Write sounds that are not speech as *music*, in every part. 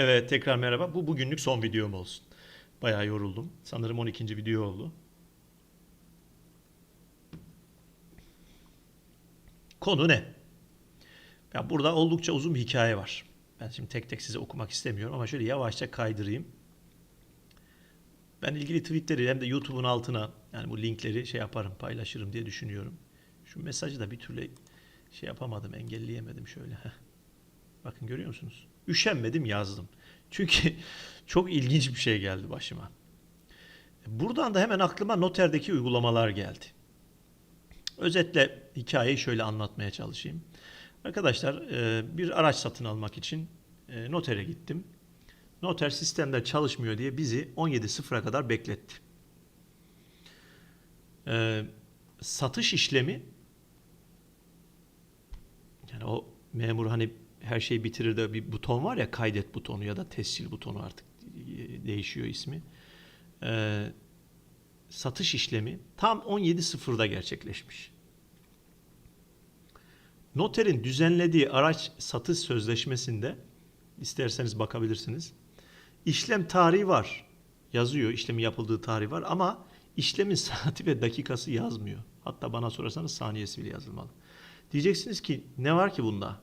Evet tekrar merhaba. Bu bugünlük son videom olsun. Bayağı yoruldum. Sanırım 12. video oldu. Konu ne? Ya burada oldukça uzun bir hikaye var. Ben şimdi tek tek size okumak istemiyorum ama şöyle yavaşça kaydırayım. Ben ilgili tweetleri hem de YouTube'un altına yani bu linkleri şey yaparım, paylaşırım diye düşünüyorum. Şu mesajı da bir türlü şey yapamadım, engelleyemedim şöyle. *laughs* Bakın görüyor musunuz? Üşenmedim yazdım. Çünkü *laughs* çok ilginç bir şey geldi başıma. Buradan da hemen aklıma noterdeki uygulamalar geldi. Özetle hikayeyi şöyle anlatmaya çalışayım. Arkadaşlar e, bir araç satın almak için e, notere gittim. Noter sistemde çalışmıyor diye bizi 17.00'a kadar bekletti. E, Satış işlemi yani o memur hani her şeyi bitirir de bir buton var ya kaydet butonu ya da tescil butonu artık e, değişiyor ismi. Ee, satış işlemi tam 17.00'da gerçekleşmiş. Noterin düzenlediği araç satış sözleşmesinde isterseniz bakabilirsiniz. İşlem tarihi var. Yazıyor işlemin yapıldığı tarih var ama işlemin *laughs* saati ve dakikası yazmıyor. Hatta bana sorarsanız saniyesi bile yazılmalı. Diyeceksiniz ki ne var ki bunda?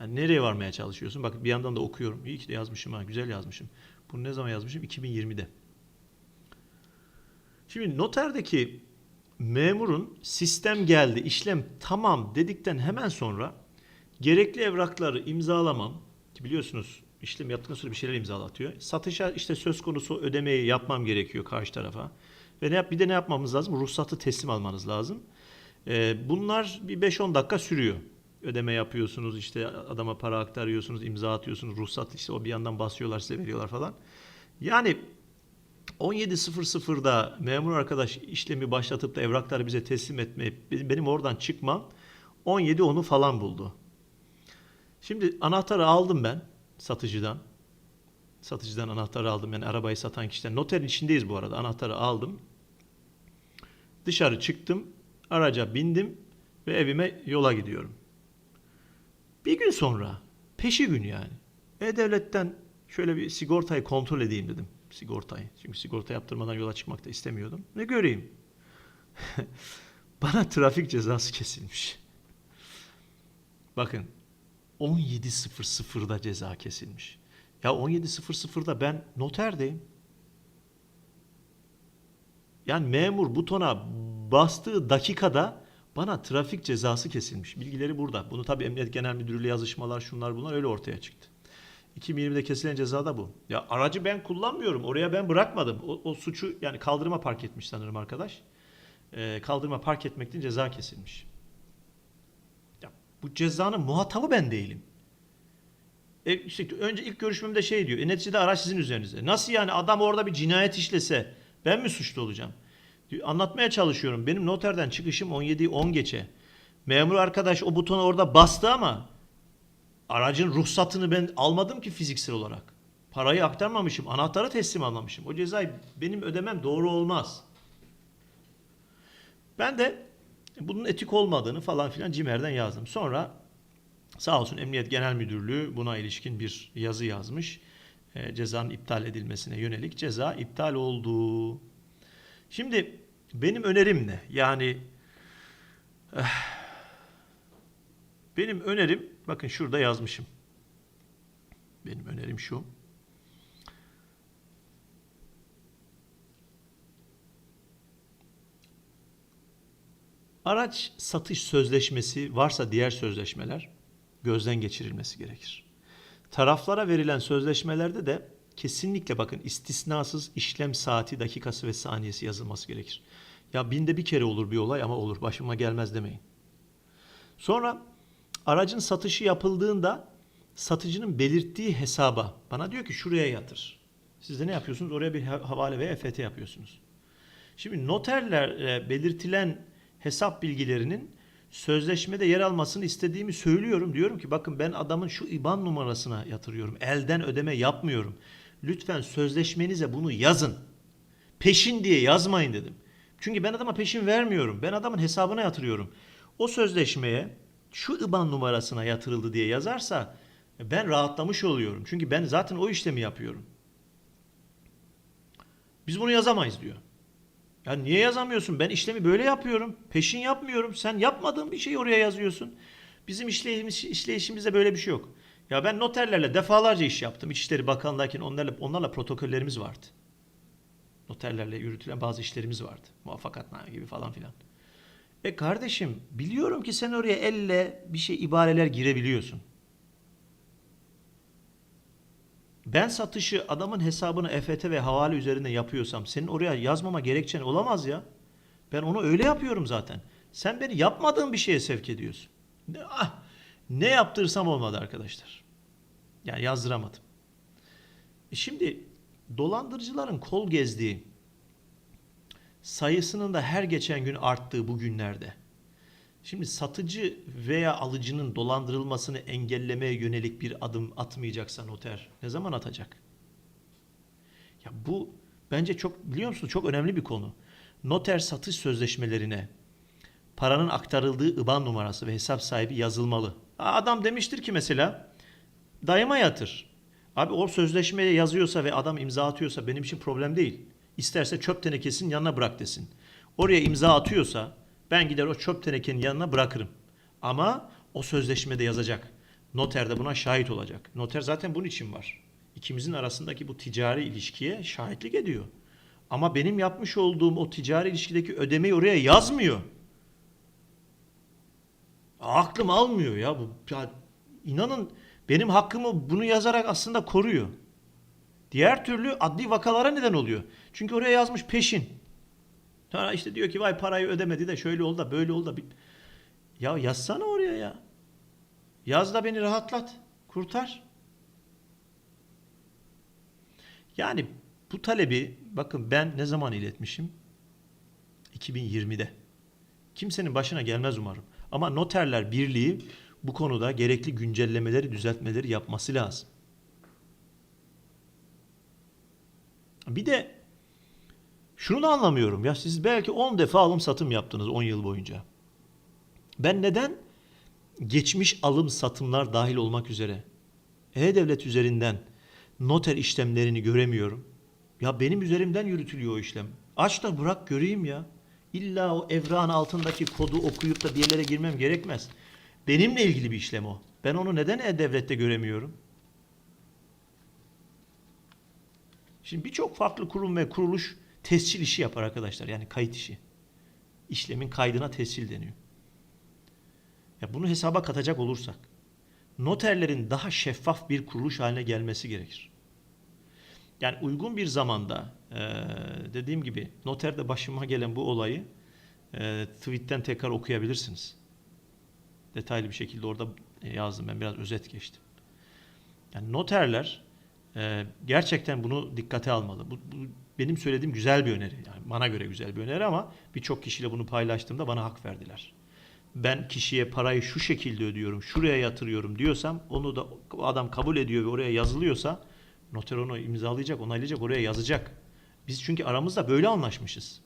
Yani nereye varmaya çalışıyorsun? Bak bir yandan da okuyorum. İyi ki de yazmışım ha. Güzel yazmışım. Bunu ne zaman yazmışım? 2020'de. Şimdi noterdeki memurun sistem geldi, işlem tamam dedikten hemen sonra gerekli evrakları imzalamam ki biliyorsunuz işlem yaptıktan sonra bir şeyler imzalatıyor. Satışa işte söz konusu ödemeyi yapmam gerekiyor karşı tarafa. Ve ne yap bir de ne yapmamız lazım? Ruhsatı teslim almanız lazım. Ee, bunlar bir 5-10 dakika sürüyor ödeme yapıyorsunuz işte adama para aktarıyorsunuz imza atıyorsunuz ruhsat işte o bir yandan basıyorlar size veriyorlar falan. Yani 17.00'da memur arkadaş işlemi başlatıp da evrakları bize teslim etmeyip benim oradan çıkmam 17 onu falan buldu. Şimdi anahtarı aldım ben satıcıdan. Satıcıdan anahtarı aldım yani arabayı satan kişiden. Noterin içindeyiz bu arada. Anahtarı aldım. Dışarı çıktım. Araca bindim ve evime yola gidiyorum. Bir gün sonra, peşi gün yani. E-Devlet'ten şöyle bir sigortayı kontrol edeyim dedim. Sigortayı. Çünkü sigorta yaptırmadan yola çıkmak da istemiyordum. Ne göreyim? *laughs* Bana trafik cezası kesilmiş. Bakın 17.00'da ceza kesilmiş. Ya 17.00'da ben noterdeyim. Yani memur butona bastığı dakikada bana trafik cezası kesilmiş. Bilgileri burada. Bunu tabii Emniyet Genel Müdürlüğü yazışmalar şunlar bunlar öyle ortaya çıktı. 2020'de kesilen ceza da bu. Ya aracı ben kullanmıyorum. Oraya ben bırakmadım. O, o suçu yani kaldırıma park etmiş sanırım arkadaş. Ee, kaldırıma park etmekten ceza kesilmiş. Ya bu cezanın muhatabı ben değilim. E işte önce ilk görüşmemde şey diyor. E neticede araç sizin üzerinizde. Nasıl yani adam orada bir cinayet işlese ben mi suçlu olacağım? Anlatmaya çalışıyorum. Benim noterden çıkışım 17 10 geçe. Memur arkadaş o butonu orada bastı ama aracın ruhsatını ben almadım ki fiziksel olarak. Parayı aktarmamışım. Anahtarı teslim almamışım. O cezayı benim ödemem doğru olmaz. Ben de bunun etik olmadığını falan filan CİMER'den yazdım. Sonra sağ olsun Emniyet Genel Müdürlüğü buna ilişkin bir yazı yazmış. E, cezanın iptal edilmesine yönelik ceza iptal oldu. Şimdi benim önerim ne? Yani eh, benim önerim bakın şurada yazmışım. Benim önerim şu. Araç satış sözleşmesi varsa diğer sözleşmeler gözden geçirilmesi gerekir. Taraflara verilen sözleşmelerde de kesinlikle bakın istisnasız işlem saati, dakikası ve saniyesi yazılması gerekir. Ya binde bir kere olur bir olay ama olur başıma gelmez demeyin. Sonra aracın satışı yapıldığında satıcının belirttiği hesaba bana diyor ki şuraya yatır. Siz de ne yapıyorsunuz? Oraya bir havale ve EFT yapıyorsunuz. Şimdi noterler belirtilen hesap bilgilerinin sözleşmede yer almasını istediğimi söylüyorum. Diyorum ki bakın ben adamın şu IBAN numarasına yatırıyorum. Elden ödeme yapmıyorum. Lütfen sözleşmenize bunu yazın. Peşin diye yazmayın dedim. Çünkü ben adama peşin vermiyorum. Ben adamın hesabına yatırıyorum. O sözleşmeye şu IBAN numarasına yatırıldı diye yazarsa Ben rahatlamış oluyorum. Çünkü ben zaten o işlemi yapıyorum. Biz bunu yazamayız diyor. Ya niye yazamıyorsun? Ben işlemi böyle yapıyorum. Peşin yapmıyorum. Sen yapmadığın bir şeyi oraya yazıyorsun. Bizim işleyişimiz, işleyişimizde böyle bir şey yok. Ya ben noterlerle defalarca iş yaptım. İçişleri Bakanlığı'ndayken onlarla, onlarla protokollerimiz vardı. Noterlerle yürütülen bazı işlerimiz vardı. Muvaffakatname gibi falan filan. E kardeşim biliyorum ki sen oraya elle bir şey ibareler girebiliyorsun. Ben satışı adamın hesabını EFT ve havale üzerinde yapıyorsam senin oraya yazmama gerekçen olamaz ya. Ben onu öyle yapıyorum zaten. Sen beni yapmadığın bir şeye sevk ediyorsun. Ah, ne yaptırsam olmadı arkadaşlar. Yani yazdıramadım. E şimdi dolandırıcıların kol gezdiği sayısının da her geçen gün arttığı bu günlerde. Şimdi satıcı veya alıcının dolandırılmasını engellemeye yönelik bir adım atmayacaksa noter ne zaman atacak? Ya bu bence çok biliyor musunuz çok önemli bir konu. Noter satış sözleşmelerine paranın aktarıldığı IBAN numarası ve hesap sahibi yazılmalı. Adam demiştir ki mesela dayıma yatır. Abi o sözleşmeye yazıyorsa ve adam imza atıyorsa benim için problem değil. İsterse çöp tenekesinin yanına bırak desin. Oraya imza atıyorsa ben gider o çöp tenekenin yanına bırakırım. Ama o sözleşmede yazacak. Noter de buna şahit olacak. Noter zaten bunun için var. İkimizin arasındaki bu ticari ilişkiye şahitlik ediyor. Ama benim yapmış olduğum o ticari ilişkideki ödemeyi oraya yazmıyor. Aklım almıyor ya bu. Ya inanın benim hakkımı bunu yazarak aslında koruyor. Diğer türlü adli vakalara neden oluyor. Çünkü oraya yazmış peşin. Sonra işte diyor ki vay parayı ödemedi de şöyle oldu da böyle oldu da. Ya yazsana oraya ya. Yaz da beni rahatlat. Kurtar. Yani bu talebi bakın ben ne zaman iletmişim? 2020'de. Kimsenin başına gelmez umarım. Ama noterler birliği bu konuda gerekli güncellemeleri, düzeltmeleri yapması lazım. Bir de şunu da anlamıyorum. Ya siz belki 10 defa alım satım yaptınız 10 yıl boyunca. Ben neden geçmiş alım satımlar dahil olmak üzere E-Devlet üzerinden noter işlemlerini göremiyorum? Ya benim üzerimden yürütülüyor o işlem. Aç da bırak göreyim ya. İlla o evran altındaki kodu okuyup da bir yerlere girmem gerekmez. Benimle ilgili bir işlem o. Ben onu neden E-Devlet'te göremiyorum? Şimdi birçok farklı kurum ve kuruluş tescil işi yapar arkadaşlar. Yani kayıt işi. İşlemin kaydına tescil deniyor. Ya bunu hesaba katacak olursak noterlerin daha şeffaf bir kuruluş haline gelmesi gerekir. Yani uygun bir zamanda eee, dediğim gibi noterde başıma gelen bu olayı eee tweetten tekrar okuyabilirsiniz. Detaylı bir şekilde orada yazdım ben biraz özet geçtim. Yani noterler e, gerçekten bunu dikkate almalı. Bu, bu benim söylediğim güzel bir öneri. Yani bana göre güzel bir öneri ama birçok kişiyle bunu paylaştığımda bana hak verdiler. Ben kişiye parayı şu şekilde ödüyorum, şuraya yatırıyorum diyorsam onu da adam kabul ediyor ve oraya yazılıyorsa noter onu imzalayacak, onaylayacak, oraya yazacak. Biz çünkü aramızda böyle anlaşmışız.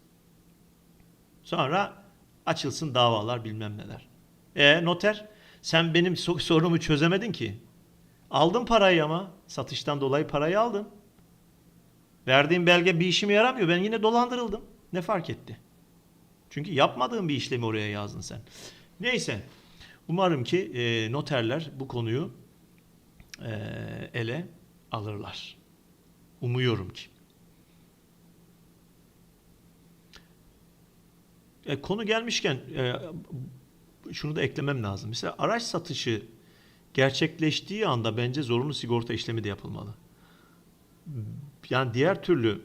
Sonra açılsın davalar bilmem neler. E noter sen benim so- sorunumu çözemedin ki. Aldın parayı ama satıştan dolayı parayı aldın. Verdiğim belge bir işime yaramıyor. Ben yine dolandırıldım. Ne fark etti? Çünkü yapmadığın bir işlemi oraya yazdın sen. Neyse. Umarım ki e, noterler bu konuyu e, ele alırlar. Umuyorum ki. E, konu gelmişken e, şunu da eklemem lazım. Mesela araç satışı gerçekleştiği anda bence zorunlu sigorta işlemi de yapılmalı. Yani diğer türlü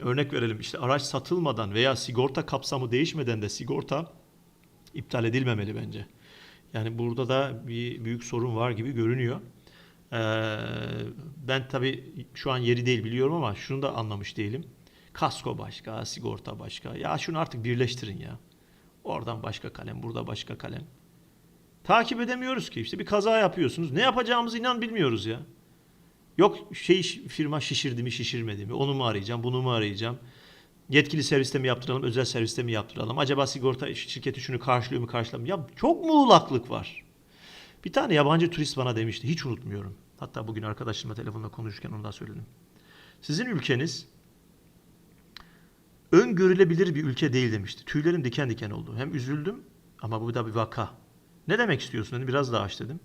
örnek verelim işte araç satılmadan veya sigorta kapsamı değişmeden de sigorta iptal edilmemeli bence. Yani burada da bir büyük sorun var gibi görünüyor. Ee, ben tabii şu an yeri değil biliyorum ama şunu da anlamış değilim. Kasko başka, sigorta başka. Ya şunu artık birleştirin ya. Oradan başka kalem, burada başka kalem. Takip edemiyoruz ki. İşte bir kaza yapıyorsunuz. Ne yapacağımızı inan bilmiyoruz ya. Yok şey firma şişirdi mi şişirmedi mi? Onu mu arayacağım, bunu mu arayacağım? Yetkili serviste mi yaptıralım, özel serviste mi yaptıralım? Acaba sigorta şirketi şunu karşılıyor mu karşılamıyor? Ya çok muğlaklık var. Bir tane yabancı turist bana demişti. Hiç unutmuyorum. Hatta bugün arkadaşımla telefonda konuşurken onu da söyledim. Sizin ülkeniz öngörülebilir bir ülke değil demişti. Tüylerim diken diken oldu. Hem üzüldüm ama bu da bir vaka. Ne demek istiyorsun dedim. Biraz daha aç dedim.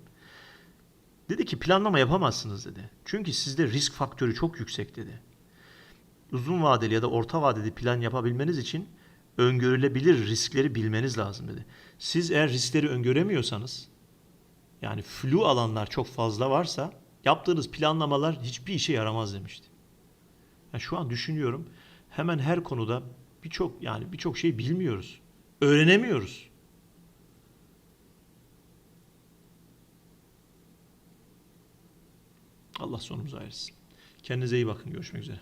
Dedi ki planlama yapamazsınız dedi. Çünkü sizde risk faktörü çok yüksek dedi. Uzun vadeli ya da orta vadeli plan yapabilmeniz için öngörülebilir riskleri bilmeniz lazım dedi. Siz eğer riskleri öngöremiyorsanız yani flu alanlar çok fazla varsa yaptığınız planlamalar hiçbir işe yaramaz demişti. Yani şu an düşünüyorum hemen her konuda birçok yani birçok şey bilmiyoruz. Öğrenemiyoruz. Allah sonumuzu ayırsın. Kendinize iyi bakın. Görüşmek üzere.